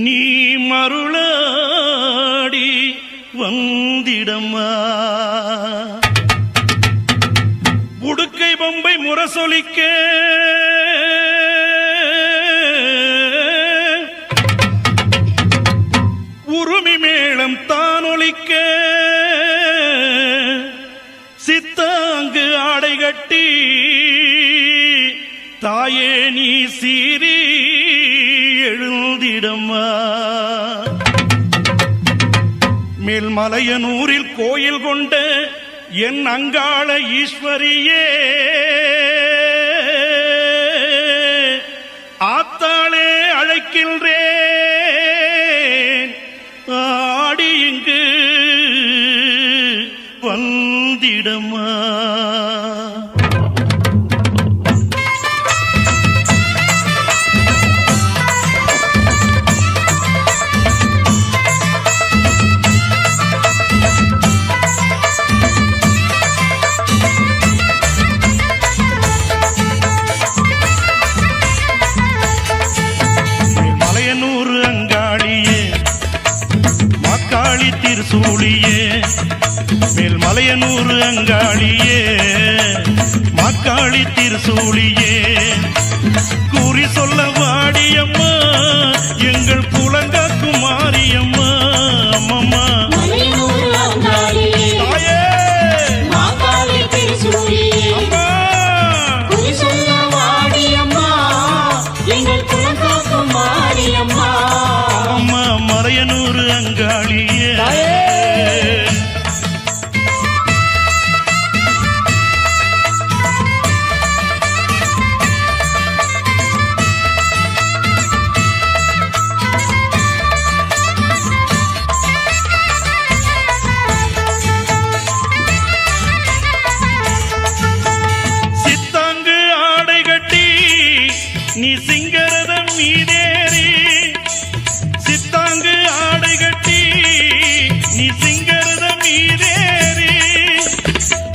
நீ மருளாடி வந்திடமா? உடுக்கை பொம்பை முரசொலிக்க. உருமி மேளம் தானொலிக்க. சித்தாங்கு ஆடை கட்டி தாயே நீ சீரீ எழுந்திடம்மா மேல்மலையனூரில் கோயில் கொண்ட என் அங்காள ஈஸ்வரியே. ஆத்தாளே அழைக்கின்றே மாக்காளி திருசூழியே மேல் மலையனூர் அங்காளியே மாக்காளி திருசூழியே கூறி சொல்ல வாடியம்மா எங்கள் குலங்காக்கும் மாரியம்மா அம்மம்மா. மலையனூர் அங்காளியே, சிங்கரதம் சித்தாங்கு ஆடை கட்டி நீ சிங்கரத மீதேறி.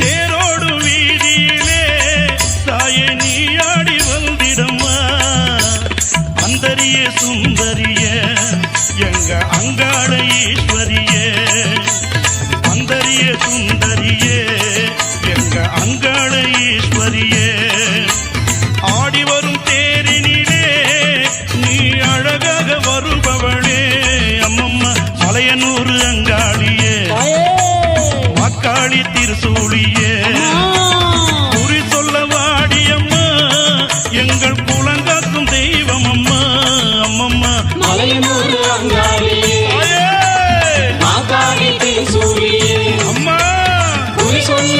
தேரோடு வீதியிலே தாயே நீ ஆடி வந்திடம்மா. அந்தரிய சுந்தரிய எங்க அங்காள ஈஸ்வரியே. அந்தரிய சுந்தரிய மக்காளி திருசூழியே. குறி சொல்ல வாடியம்மா எங்கள் குலங்காக்கும் தெய்வம் அம்மா அம்மம்மா. மலையனூர்! மாகாளி திருச்சூழியே, அம்மா. குறி சொல்ல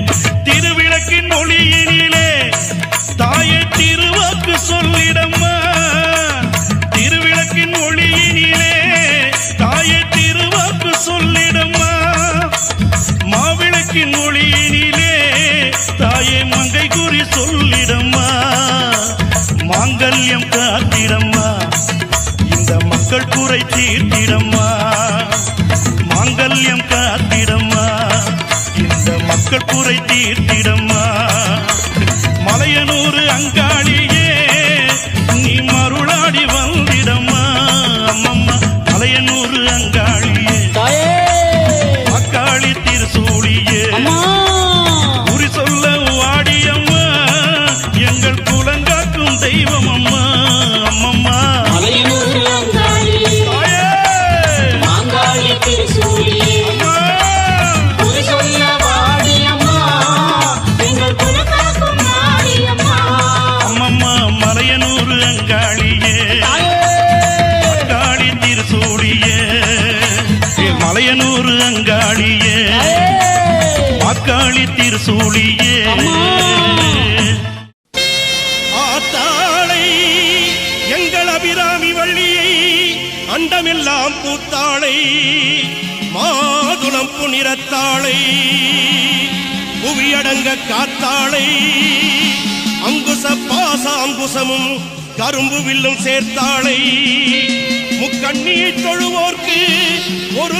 குறை தீர்த்திடம்மா. மாங்கல்யம் காத்திடம்மா. இந்த மக்கள் குறை தீர்த்திடம்மா. மலையனூர் அங்காளியே நீ மருளாடி வந்திடம்மா. அம்மம்மா மலையனூர் அங்காளி. திருசூழியே ஆத்தாளை எங்கள் அபிராமி வள்ளியை அண்டமெல்லாம் பூத்தாளை மாதுளம் புனிரத்தாளை புவியடங்க காத்தாளை அங்குச பாச அங்குசமும் கரும்பு வில்லும் சேர்த்தாளை. முக்கண்ணியை தொழுவோர்க்கு ஒரு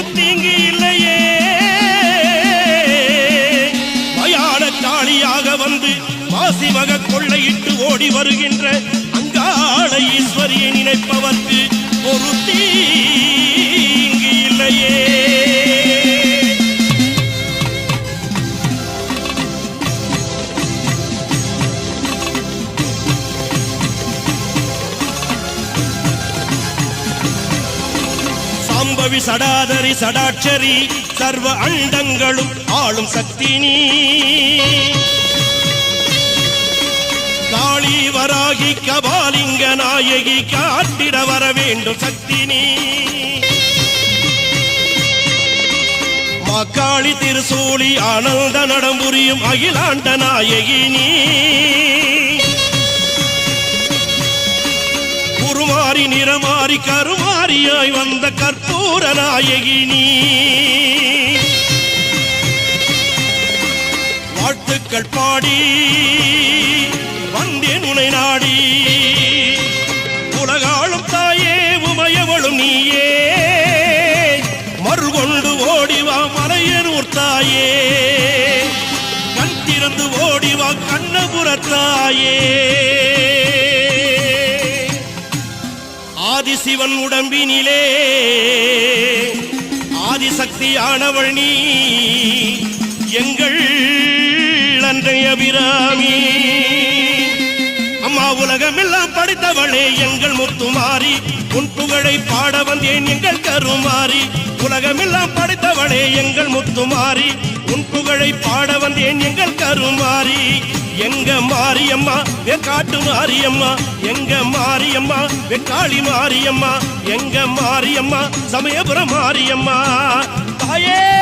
வருகின்ற அங்காள ஈஸ்வரியை நினைப்பவர்க்கு ஒரு தீங்கு இல்லையே. சாம்பவி சடாதரி சடாட்சரி சர்வ அண்டங்களும் ஆளும் சக்தி நீ. காளி வராகி கபாலிங்க நாயகி காட்டிட வர வேண்டும் சக்தி நீ. மக்காளி திருசூழி ஆனந்த நடம்புரியும் அகிலாண்ட நாயகி நீ. குருமாறி நிறமாறி கருமாறியாய் வந்த கற்பூர நாயகி நீ. வாழ்த்துக்கள் பாடி வந்தேன் உனை நாடி. உலகாளும் தாயே உமையவளும் நீயே. மறுகொண்டு ஓடிவா மலையனூர் தாயே. கண் திறந்து ஓடிவா கண்ணபுரத்தாயே ஆதிசிவன் உடம்பினிலே ஆதிசக்தியானவள் நீ. எங்கள் அன்றைய அபிராமி. அம்மா உலகமெல்லாம் படித்தவளே எங்கள் முத்துமாறி உன் புகழை பாட வந்தேன் எங்கள் கருமாறி உலகமெல்லாம் படித்தவளே எங்கள் முத்துமாறி உன் புகழை பாட வந்தேன் எங்கள் கருமாறி எங்க மாரியம்மா வெக்காட்டு மாரியம்மா. எங்க மாரியம்மா வெக்காளி மாரியம்மா. எங்க மாரியம்மா சமயபுரம் மாரியம்மா. தாயே!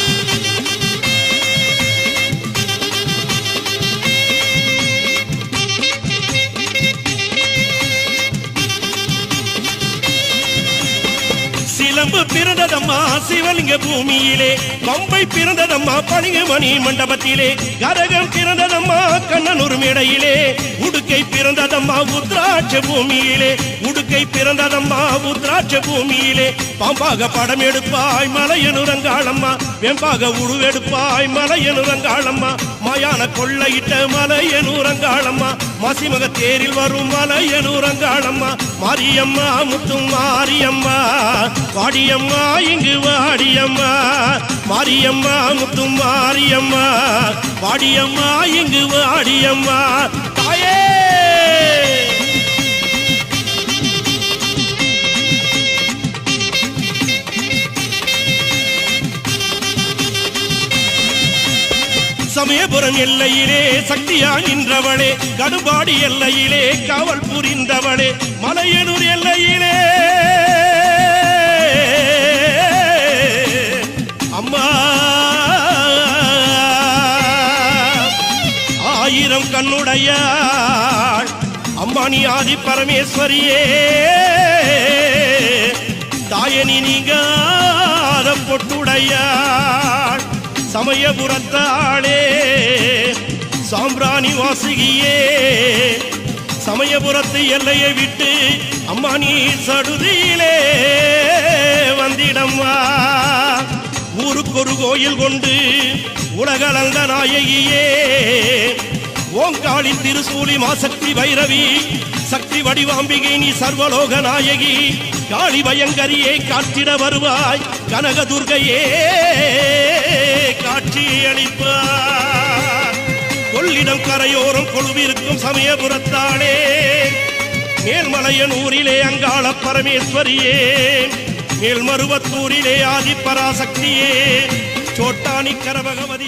சிலம்பு பிறந்ததம்மா சிவலிங்க பூமியிலே. கொம்பை பிறந்ததம்மா பணிகமணி மண்டபத்திலே. கரகம் பிறந்ததம்மா கண்ணனூர் மேடையிலே. உடுக்கை பிறந்ததம்மா உத்ராட்ச பூமியிலே. உடுக்கை பிறந்ததம்மா உத்ராட்ச பூமியிலே. பாம்பாக படம் எடுப்பாய் மலையனுரங்காளம்மா. வெம்பாக உருவெடுப்பாய் மலையனுரங்காளம்மா. மாயான கொள்ளையிட்ட மலையனூரங்காளம்மா. மசிமக தேரில் வரும் மலையனூரங்காளம்மா. மாரியம்மா முத்தும் மாரியம்மா. வாடியம்மா இங்கு வாடியம்மா. மாரியம்மா முத்தும் மாரியம்மா. வாடியம்மா இங்கு வாடியம்மா. தாயே! சமயபுரம் எல்லையிலே சக்தியா நின்றவளே கடுபாடி எல்லையிலே காவல் புரிந்தவளே மலையனூர் எல்லையிலே. அம்மா! ஆயிரம் கண்ணுடைய அம்மா நீ ஆதி பரமேஸ்வரியே. தாயனி நீங்க பொட்டுடையாள் சமயபுரத்தாள் சாம்பிராணி வாசுகியே சமயபுரத்து எல்லையை விட்டு அம்மா நீ சடுதியிலே வந்திடம்மா ஊருக்கு ஒரு கோயில் கொண்டு உலகளந்த நாயகியே ஓங்காளின் திருசூலி மாசக்தி பைரவி சக்தி வடிவாம்பிகை நீ சர்வலோக நாயகி காளி பயங்கரியே காட்டிட வருவாய் கனக துர்கையே காட்சி அளிப்பார். கொள்ளிடம் கரையோரம் கொழுவிருக்கும் சமயபுரத்தானே. மேல்மலையன் ஊரிலே அங்காள பரமேஸ்வரியே. மேல்மருவத்தூரிலே ஆதிப்பராசக்தியே. சோட்டானி கரபகவதி